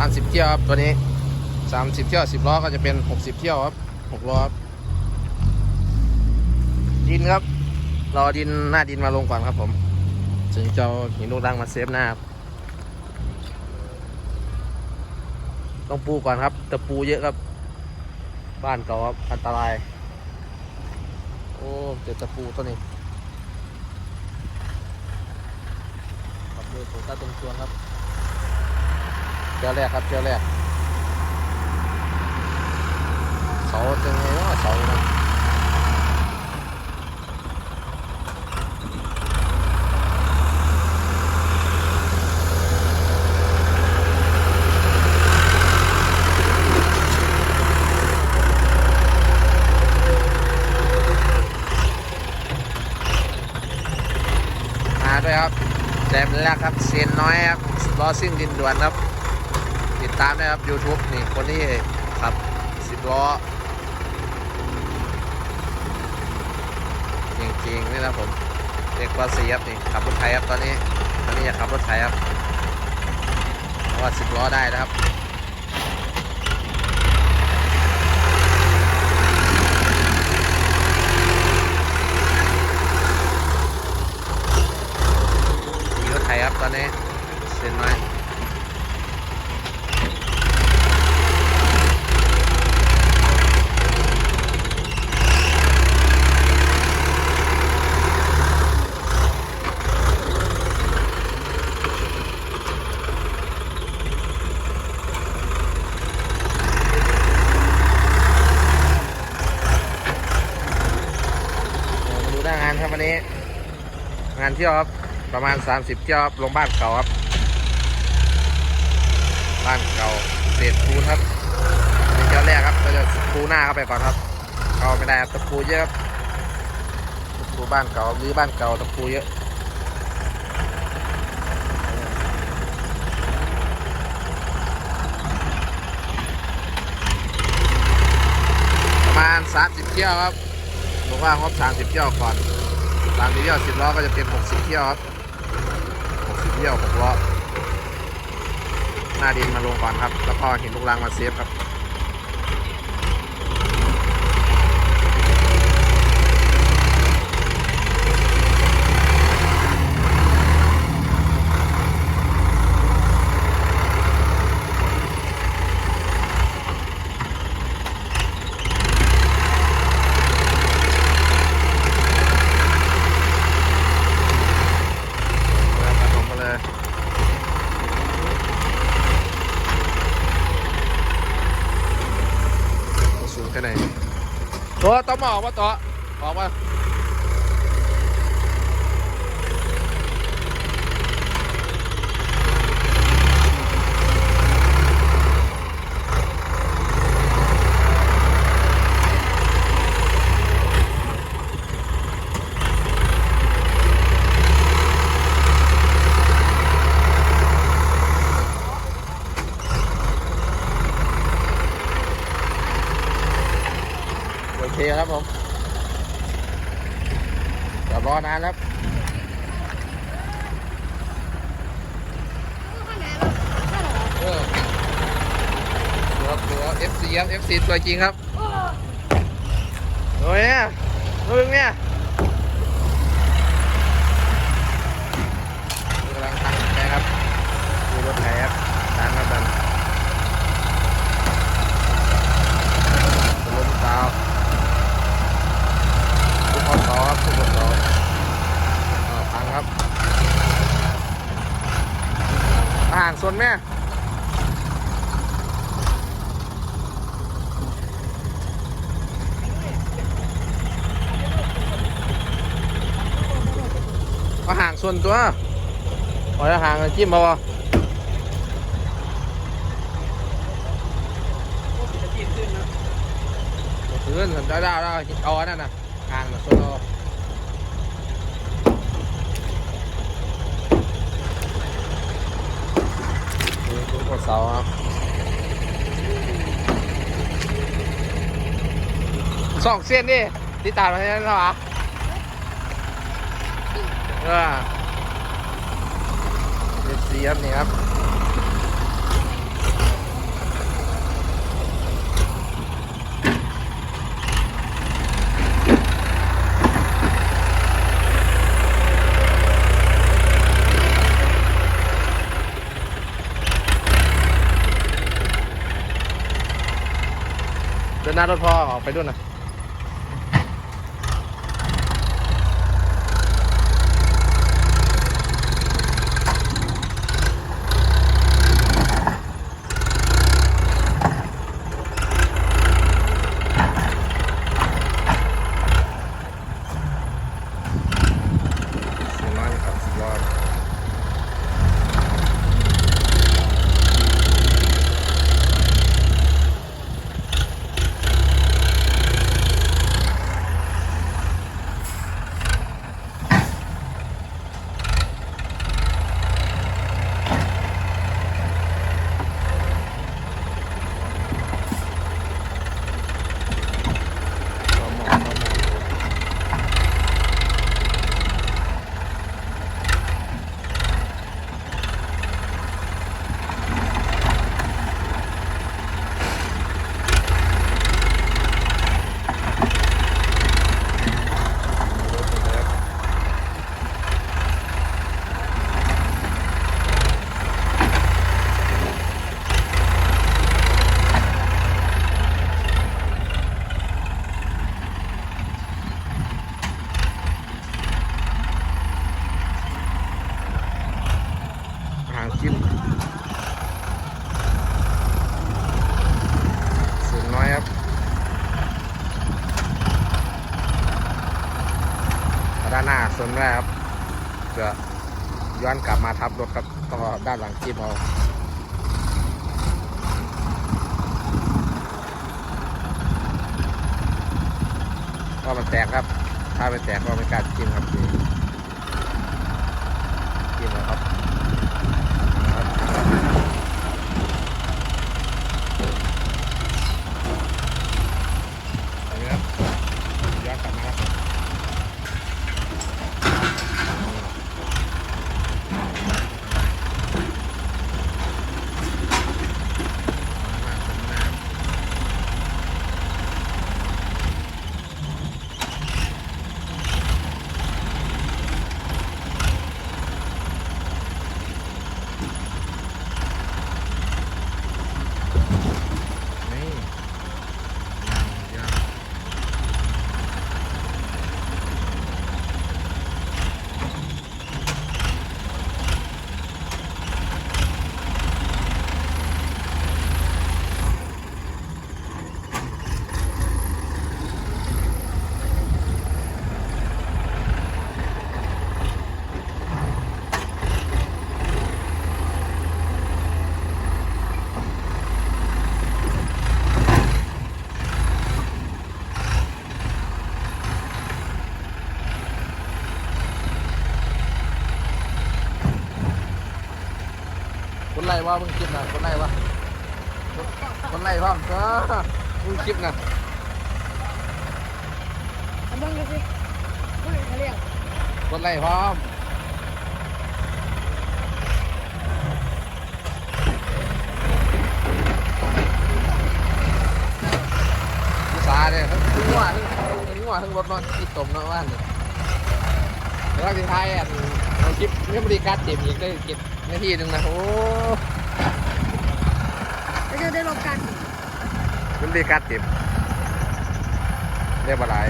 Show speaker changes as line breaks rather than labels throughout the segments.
สามสิบเที่ยวครับตัวนี้สามสิบเที่ยวสิบล้อก็จะเป็นหกสิบเที่ยวครับหกล้อครับดินครับ รอดินหน้าดินมาลงก่อนครับผมถึงจะเหินลูกรังมาเซฟหน้าครับต้องปูก่อนครับตะปูเยอะครับ บ้านเก่าครับอันตราย โอ้เจอตะปูตัวนี้ขับเลยผมตาตรงชวนครับ เจ้าแรกครับเจ้าแรกเสาจังไงวะเสานะมาด้วยครับแจมแรกครับเซียนน้อยครับรอซิ่งดินด่วนครับ ตามได้ครับ YouTube นี่คนนี้ขับสิบล้อเก่งๆนี่นะผมเด็กกว่าสีครับนี่ขับรถไถครับตอนนี้ตอนนี้อยากขับรถไถครับเพราะว่าสิบล้อได้นะครับขี่รถไถครับตอนนี้เส้นน้อยมาดูหน้างานครับวันนี้ งานเที่ยวครับ ประมาณ 30 เที่ยวครับลงบ้านเก่าครับ บ้านเก่าเศษปูนครับเป็นเที่ยวแรกครับเราจะปูหน้าเข้าไปก่อนครับเก่าไม่ได้ครับตะปูเยอะครับตะปูบ้านเก่าหรือบ้านเก่าตะปูเยอะประมาณ 30 เที่ยวครับบอกว่างบ30 เที่ยวก่อน 30เที่ยว10ล้อก็จะเป็น60เที่ยวครับ60เที่ยว6ล้อหน้าดินมาลงก่อนครับ แล้วก็เห็นลูกรางมาเซฟครับ แล้วผสมมาเลย สูงแค่ไหน ตัวต้องมาออกมาตัวออกมาโอเคครับผมเดี๋ยวร อนานครับเออตัวตัว FC ครับ FC ตัวจริงครับโอ้ยเนี่ยมึงเนี่ยกำลังตั้งใจครับดูรถไถครับตามครับดันล้มตาวทุกคนต่อครับทุกคนต่ออ่าพังครับ ห่างส่วนแม่ก็ห่างส่วนตัวโอ้ยห่างจิ้มบ่บ่ขึ้นได้ได้ได้เอาอันนั้นนะห่างนะส่วนเอานี่คือ หัวเสาครับสองเส้นนี่ที่ตัดมาใช่ไหมวะเออเอฟซียบนี่ครับ หน้ารถพ่อออกไปด้วยนะสี่น้อยครับสิบล้อ เรามองเรามองหางจิ้มสูงน้อยครับ ด้านหน้าส่วนแรกครับจะย้อนกลับมาทับรถครับต้องด้านหลังจิ้มเอาก็มันแตกครับ ถ้าไม่แตกก็ไม่กล้าจิ้มครับนี่จิ้มเอาครับ อันนี้ครับย้อนกลับมาครับนี่ยางคนไล่ ว่ามึงคลิปนะคนไล่ว่าคนไล่พ่อมก็มึงคลิปนะ
เอาเบิ่งดูสิผู้หญิงเขาเรียก
คนไล่พร้อมผู้สาเนี่ยทั้งหัวทั้งทั้งหัวทั้งรถเนอนที่ตมเนาะว่านเนี่ยแล้วที่ท้ายอะเอาคลิปไม่บริการเต็มอีกได้เก็บนาทีหนึ่งนะโอ้
แล้ว จะได้ลบกัน
ไม่บริการเต็มได้บหลาย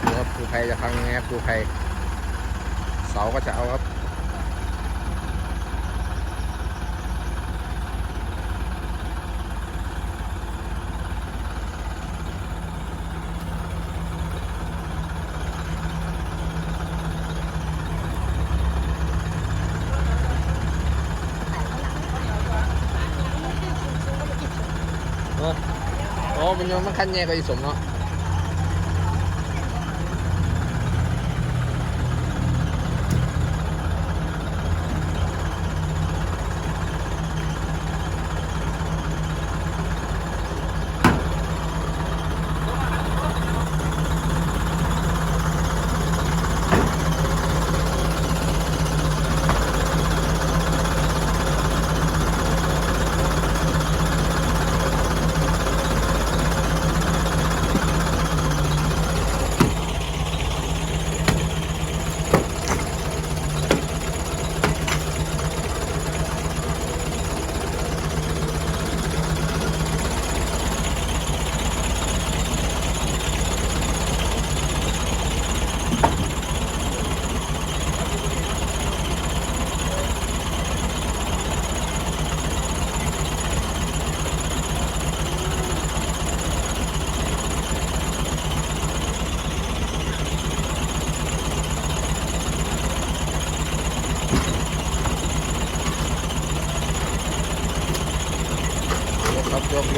ดูครับดูใครจะพังไงครับดูใครเสาก็จะเอาครับ เออโอ้มันยังมันคันแย่กว่าอีสมเนาะ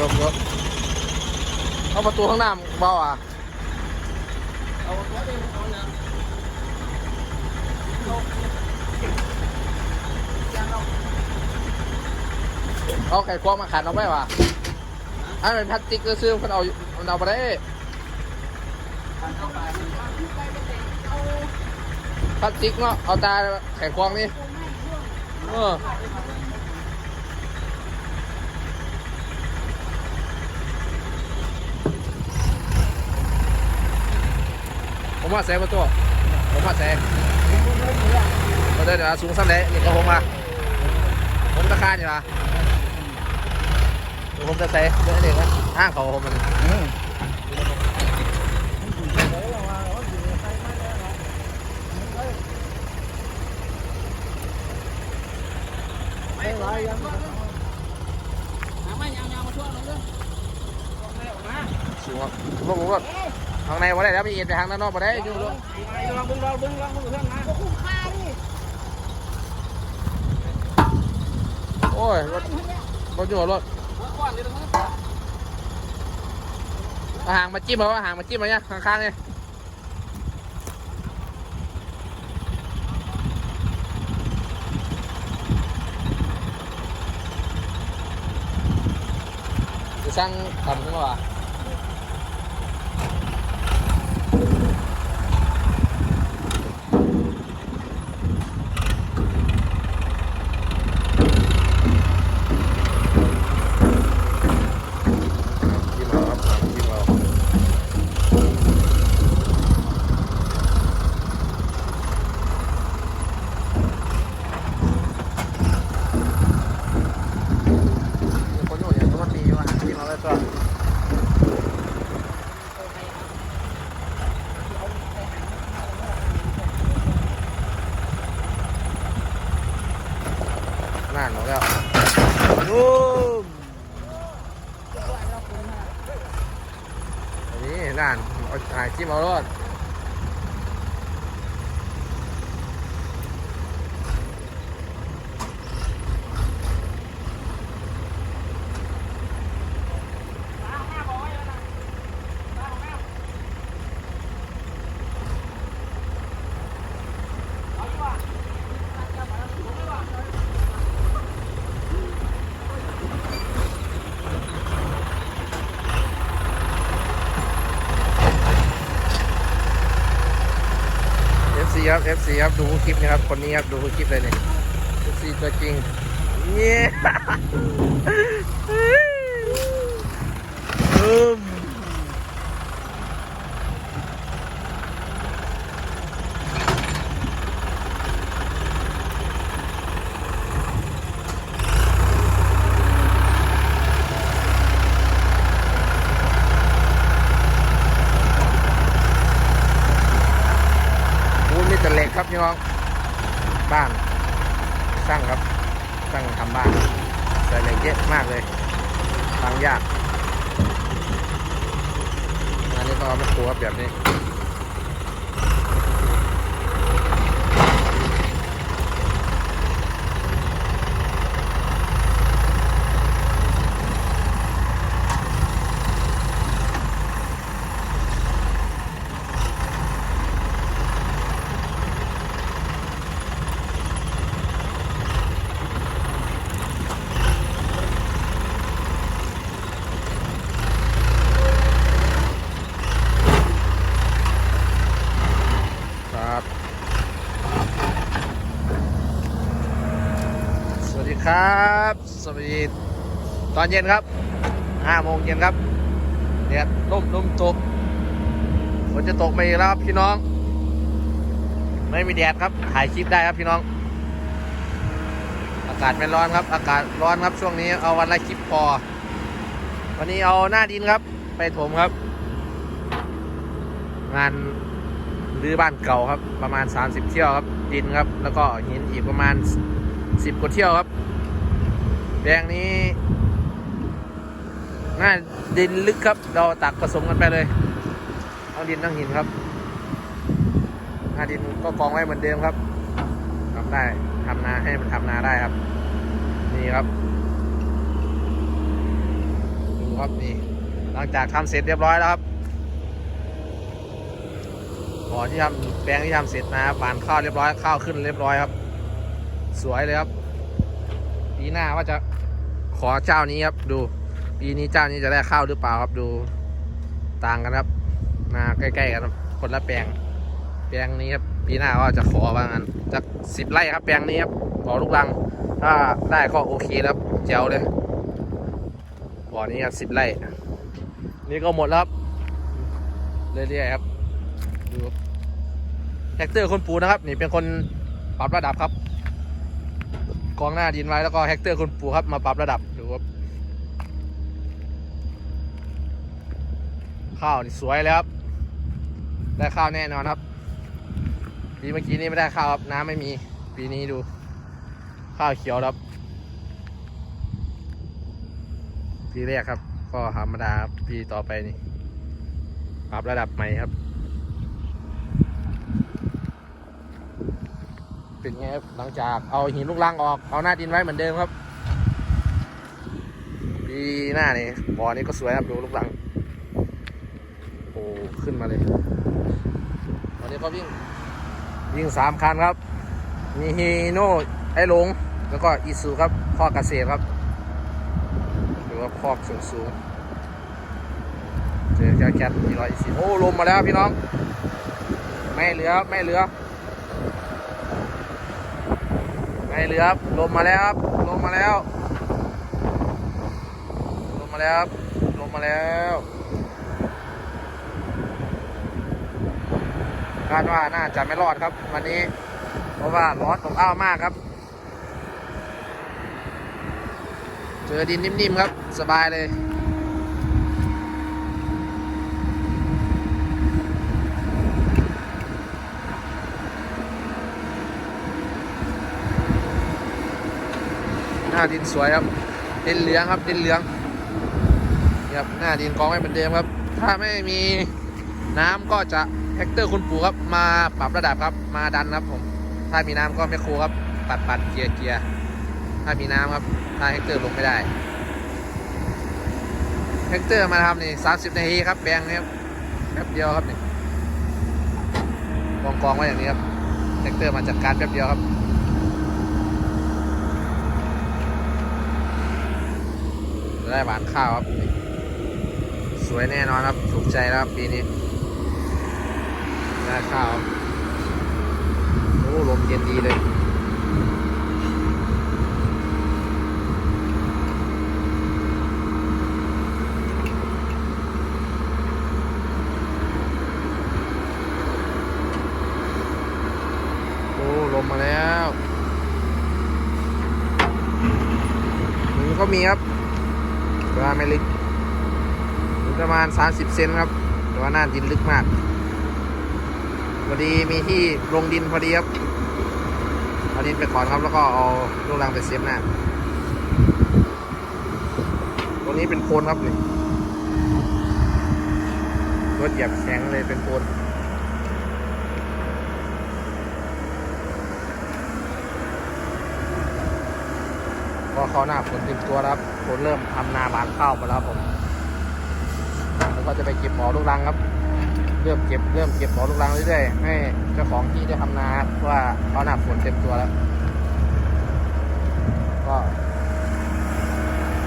ยกยกเอาประตูข้างหน้าเบาอะ
เอาตัวเองเอาเนี่ยเองเอา
เอาไข่ควงมาขันเอาไปวะอันเป็นพลาสติกก็ซื้อมันเอาเอาไปได้พลาสติกเนาะเอาตาไข่ควงนี่เออ ผมว่าแซ่ประตูผมว่าแซ่ประเดี๋ยวสูงสักเละนี่ก็ผมมาผมตะคานอยู่ละเดี๋ยวผมจะใส่เดี๋ยวนี้ก็ห้างเขาผมมัน
ไม่ไหวยังหาไม่ยางๆมาช่วยเราด้วยไม่ออกมา
สูงอะ รถผมรถทางในว่าได้แล้วมีเอ็นไปทางด้านนอกมาได้อยู่รถ
ลองบึ้งลองบึ้งลองบึ้งเพื่อนมา
คุ้มค่าดิ
โอ้ยรถรถอยู่รถ
หัวก้อนเอา
หางมาจิ้มเอาเอาหางมาจิ้มมาเนี่ยข้างๆเนี่ยจะสร้างทำขึ้นมาว่ะจิ้มเอาครับหางจิ้มเอามีคนอยู่อย่างตัวมันมีอยู่อะหางจิ้มเอาไว้ก่อน นั่นหมดแล้วบูมอันนี้นั่นเอาหางจิ้มเอารอด FC ครับ FC ครับดูคลิปนะครับคนนี้ครับดูคลิปเลยเนี่ย FC ตัวจริงเนี่ยอืมปูนมีแต่เหล็กครับพี่น้อง บ้าน สร้างครับสร้างทำบ้านใส่เหล็กเยอะมากเลยทางยากงานนี้ก็เอาไม่ครัวแบบนี้ ครับ สวัสดี ตอนเย็นครับห้าโมงเย็นครับแดดร่มลมตกฝนจะตกมาอีกแล้วครับพี่น้อง ไม่มีแดดครับถ่ายคลิปได้ครับพี่น้อง อากาศไม่ร้อนครับ อากาศร้อนครับช่วงนี้เอาวันละคลิปพอวันนี้เอาหน้าดินครับ ไปถมครับ งานรื้อบ้านเก่าครับ ประมาณ 30 เที่ยวครับ ดินครับ แล้วก็หินอีกประมาณ 10กว่าเที่ยวครับ แปลงนี้น่าดินลึกครับ เราตักผสมกันไปเลย เอาดินทั้งหินครับ หน้าดินก็กองไว้เหมือนเดิมครับทำได้ทำนาให้มันทำนาได้ครับ นี่ครับครับนี่ หลังจากทำเสร็จเรียบร้อยแล้วครับบ่อที่ทำแปลงที่ทำเสร็จนะครับบานข้าวเรียบร้อยข้าวขึ้นเรียบร้อยครับ สวยเลยครับ ปีหน้าว่าจะขอเจ้านี้ครับ ดู ปีนี้เจ้านี้จะได้ข้าวหรือเปล่าครับดูต่างกันครับนาใกล้ๆกันครับคนละแปลง แปลงนี้ครับ ปีหน้าก็จะขอว่างั้นจากสิบไร่ครับ แปลงนี้ครับขอลูกรัง ถ้าได้ก็โอเคแล้วครับเจ๋วเลยบ่อนี้ครับสิบไร่ นี่ก็หมดแล้วครับเรื่อยๆครับดูแท็กเตอร์คนปูนะครับ นี่เป็นคนปรับระดับครับ กองหน้าดินไว้แล้วก็แฮกเตอร์คนปูครับมาปรับระดับดูครับข้าวนี่สวยแล้วครับได้ข้าวแน่นอนครับปีเมื่อกี้นี่ไม่ได้ข้าวครับน้ำไม่มีปีนี้ดู ข้าวเขียวครับปีแรกครับ ก็ธรรมดาครับปีต่อไปนี่ปรับระดับใหม่ครับ เป็นไงครับหลังจากเอาหินลูกรังออกเอาหน้าดินไว้เหมือนเดิมครับปีหน้านี่บ่อนี้ก็สวยครับดูลูกรังโอ้ขึ้นมาเลยวันนี้ก็วิ่งวิ่งสามคันครับ มีฮีโน่ไอ้หลง แล้วก็อีซูครับข้อเกษตรครับหรือว่าคอสูงสูงเจอแคทแคทมีร้อยอีสิโอ้ลมมาแล้วพี่น้อง ไม่เหลือ ไม่เหลือ ไม่เหลือครับลมมาแล้วครับลมมาแล้วลมมาแล้วครับลมมาแล้วคาดว่าน่าจะไม่รอดครับ วันนี้ เพราะว่าร้อนอบอ้าวมากครับ เจอดินนิ่มๆครับ สบายเลย น้าดินสวยครับ ดินเหลืองครับดินเหลืองนะครับหน้าดินกองไว้เหมือนเดิมครับ ถ้าไม่มีน้ำก็จะแฮกเตอร์คุณปู่ครับ มาปรับระดับครับ มาดันครับผม ถ้ามีน้ำก็แมคโครครับ ปัดปัดเกียร์เกียร์ถ้ามีน้ำครับ ถ้าแฮกเตอร์ลงไม่ได้แฮกเตอร์มาทำนี่สามสิบนาทีครับแปลงนี้ครับแป๊บเดียวครับนี่กองกองไว้อย่างนี้ครับแฮกเตอร์มาจัดการแป๊บเดียวครับ ได้หวานข้าวครับ สวยแน่นอนครับ ถูกใจแล้วครับปีนี้ ได้ข้าวโอ้ลมเย็นดีเลย โอ้ ลมมาแล้วนี่ก็มีครับ แต่ว่า ไม่ลึกประมาณ 30 เซนครับ แต่ว่าหน้าดินลึกมากพอดีมีที่ลงดินพอดีครับเอาดินไปก่อนครับแล้วก็เอาลูกรังไปเสียบหน้าตรงนี้เป็นโคนครับนี่รถเหยียบแข็งเลยเป็นโคน อเขาหน้าฝนติมตัวแล้วฝนเริ่มทำนาบางข้าวมาแล้วผมแล้วก็จะไปเก็บหมอลูกรังครับ เริ่มเก็บเริ่มเก็บหมอลูกรังเรื่อยๆให้เจ้าของที่ได้ทำนาว่าเขาหน้าฝนเต็มตัวแล้ว ก็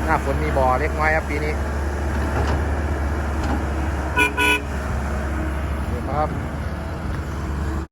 หน้าฝนมีบ่อเล็กน้อยครับปีนี้ครับ